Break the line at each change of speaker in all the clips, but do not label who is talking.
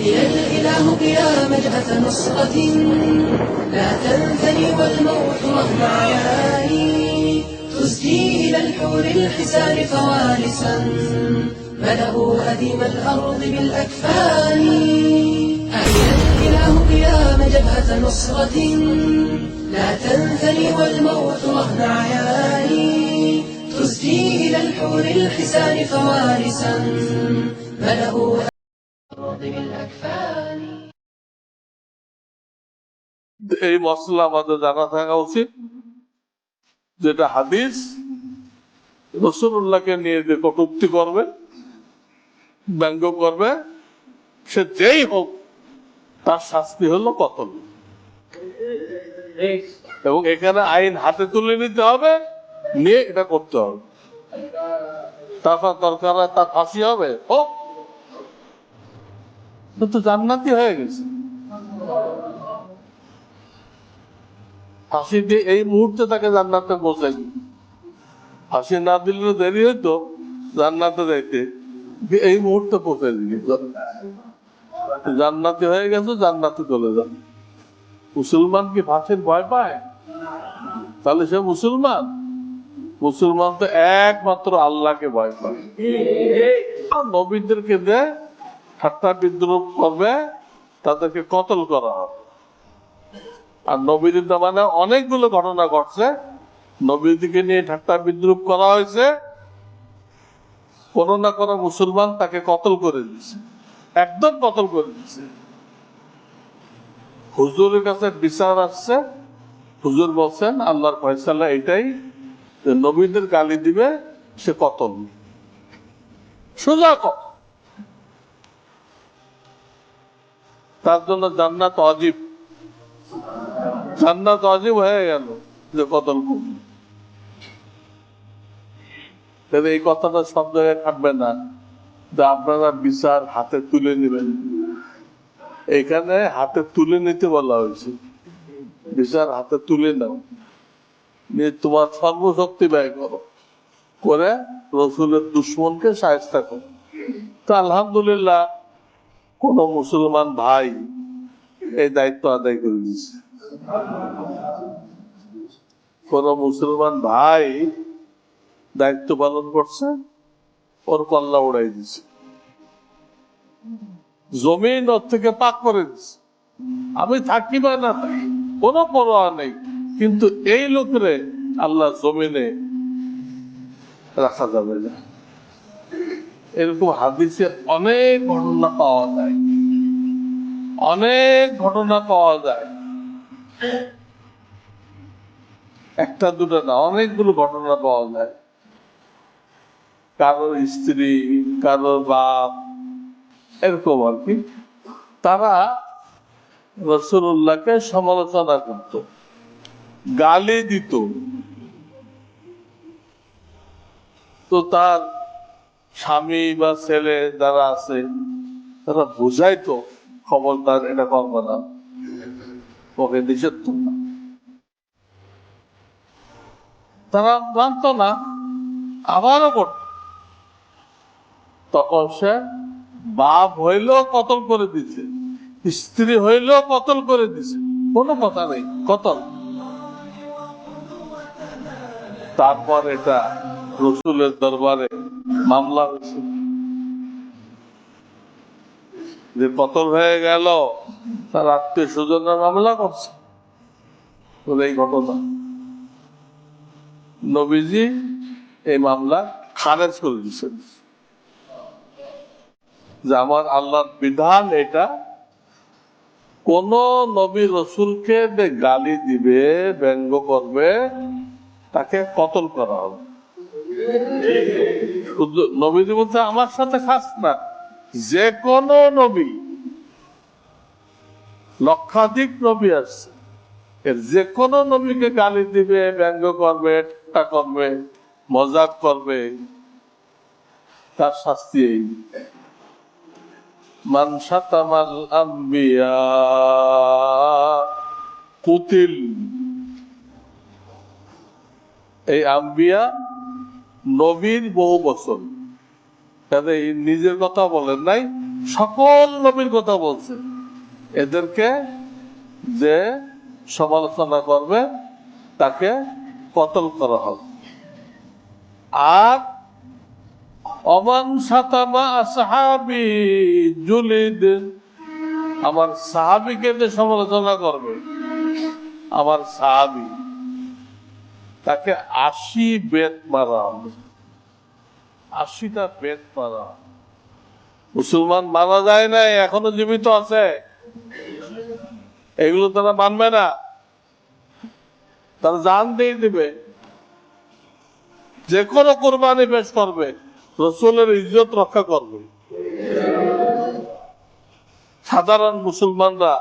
أحيا الإله قيام جهة نصرة. لا تنثني والموت رهن عياني تزجي إلى الحور الحسان فوارسا. ملأوا أديم الأرض بالأكفان. أحيا الإله قيام جبهة نصرة. لا تنثني والموت رهن عياني تزجي إلى الحور الحسان فوارسا. ملأوا
এই মশলা আমাদের জানা থাকা উচিত। যেটা হাদিস রসুল্লাহকে নিয়ে যে কটুক্তি করবে, ব্যঙ্গ করবে, সে যেই হোক, তার শাস্তি হলো কতল। এবং এখানে আইন হাতে তুলে নিতে হবে, নিয়ে এটা করতে হবে। তারপর দরকার তার ফাঁসি হবে, হোক। সে তো জান্নাতি হয়ে গেছে। ফাঁসি দিয়ে এই মুহূর্তে তাকে জান্নাতে পৌঁছাই ফাঁসি না দিলে দেরি হইতো জান্নাতে যাইতে। এই মুহূর্তে পৌঁছে দিবি জান্নাতি হয়ে গেছে, জান্নাতে চলে যান মুসলমান কি ফাঁসির ভয় পায়? তাহলে সে মুসলমান? মুসলমান তো একমাত্র আল্লাহকে ভয় পায়। নবীদেরকে দে ঠাট্টা বিদ্রোহ করবে, তাদেরকে কতল করা হবে? আর নবীদের মানে অনেকগুলো ঘটনা ঘটছে। নবীদিকে নিয়ে ঠাট্টা বিদ্রুপ করা হয়েছে। কোনো না কোনো মুসলমান তাকে কতল করে দিচ্ছে একদম কতল করে দিচ্ছে হুজুরের কাছে বিচার আসছে। হুজুর বলছেন, আল্লাহর ফয়সালা এটাই নবীদের গালি দিবে, সে কতল। সোজা কতল তার জন্য জান্নাত অজীব। জান্নাত অজীব হয়ে গেল যে কতল করবে। তাহলে এই কথাটা সব জায়গায় থাকবে না যে আপনারা বিচার হাতে তুলে নেবেন। এখানে হাতে তুলে নিতে বলা হয়েছে। বিচার হাতে তুলে নাও। নিয়ে তোমার সর্বশক্তি ব্যয় করো। করে রসুলের দুশ্মনকে সাহায্য করো। তো আলহামদুলিল্লাহ কোন মুসলমান ভাই এই দায়িত্ব আদায় করে দিচ্ছে কোন মুসলমান ভাই দায়িত্ব পালন করছে? ওর কল্লা উড়াই দিছে। জমিন ওর থেকে পাক করে দিছে। আমি থাকি বা না থাকি, কোনো পরোয়া নেই। কিন্তু এই লোকেরে আল্লাহ জমিনে রাখা যাবে না। এরকম হাদিসে অনেক ঘটনা পাওয়া যায়। অনেক ঘটনা পাওয়া যায়। একটা, দুটো না, অনেকগুলো ঘটনা পাওয়া যায়। কারোর স্ত্রী, কারোর বাপ, এরকম আর কি। তারা রসুল্লাহকে সমালোচনা করত, গালি দিত। তো তার স্বামী বা ছেলে যারা আছে, তারা বুঝাইতো, খবরদার এটা করব না। নিষেধ না তারা জানতো না, আবারও করত তখন সে বাপ হইলেও কতল করে দিছে, স্ত্রী হইলেও কতল করে দিছে, কোনো কথা নেই, কতল। তারপর এটা রসুলের দরবারে মামলা হয়েছে যে কতল হয়ে গেল, তার আত্মীয় স্বজনের মামলা করছে। এই ঘটনা। নবীজি এই মামলা খারেজ করে দিচ্ছেন যে আমার আল্লাহর বিধান এটা, কোন নবী রসুলকে গালি দিবে, ব্যঙ্গ করবে, তাকে কতল করা হবে? নবীজি বলছে, আমার সাথে খাস না। যে কোনো নবী, লক্ষাধিক নবী আসছে এর যে কোনো নবীকে গালি দিবে, ব্যঙ্গ করবে, ঠাট্টা করবে, মজাক করবে, তার শাস্তি এই। মান শাতামাল আম্বিয়া কুতিল। এই আম্বিয়া নবীর বহু বছর তাহলে নিজের কথা বলেন, নাই? সকল নবীর কথা বলছে। এদেরকে যে সমালোচনা করবে, তাকে কতল করা হবে। আর অমান সাতামা সাহাবি জুলিদ আমার সাহাবিকে যে সমালোচনা করবে, আমার সাহাবি, তাকে আশি বেত মারা হবে। আশিটা বেত মারা। মুসলমান মারা যায় নাই, এখনও জীবিত আছে। এগুলো তারা মানবে না। তারা জান দিয়ে দিবে। যে কোনো কোরবানি পেশ করবে, রসুলের ইজ্জত রক্ষা করবে। সাধারণ মুসলমানরা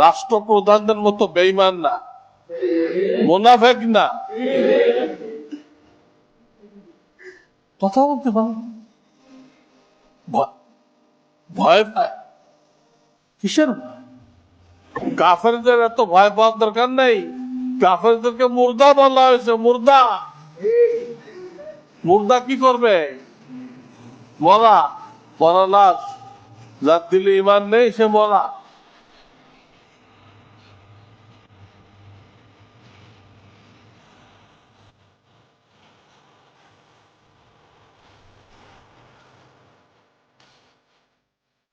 রাষ্ট্রপ্রধানদের মতো বেইমান না, মোনাফেক না। কথা বলতে পারো ভয়- পায়? কিসের? কাফেরদের এত ভয় পাওয়ার দরকার নেই। কাফেরদেরকে মুর্দা বলা হয়েছে মুর্দা। মুর্দা কি করবে? মরা মরা লাশ। যার দিলে ইমান নেই সে মরা।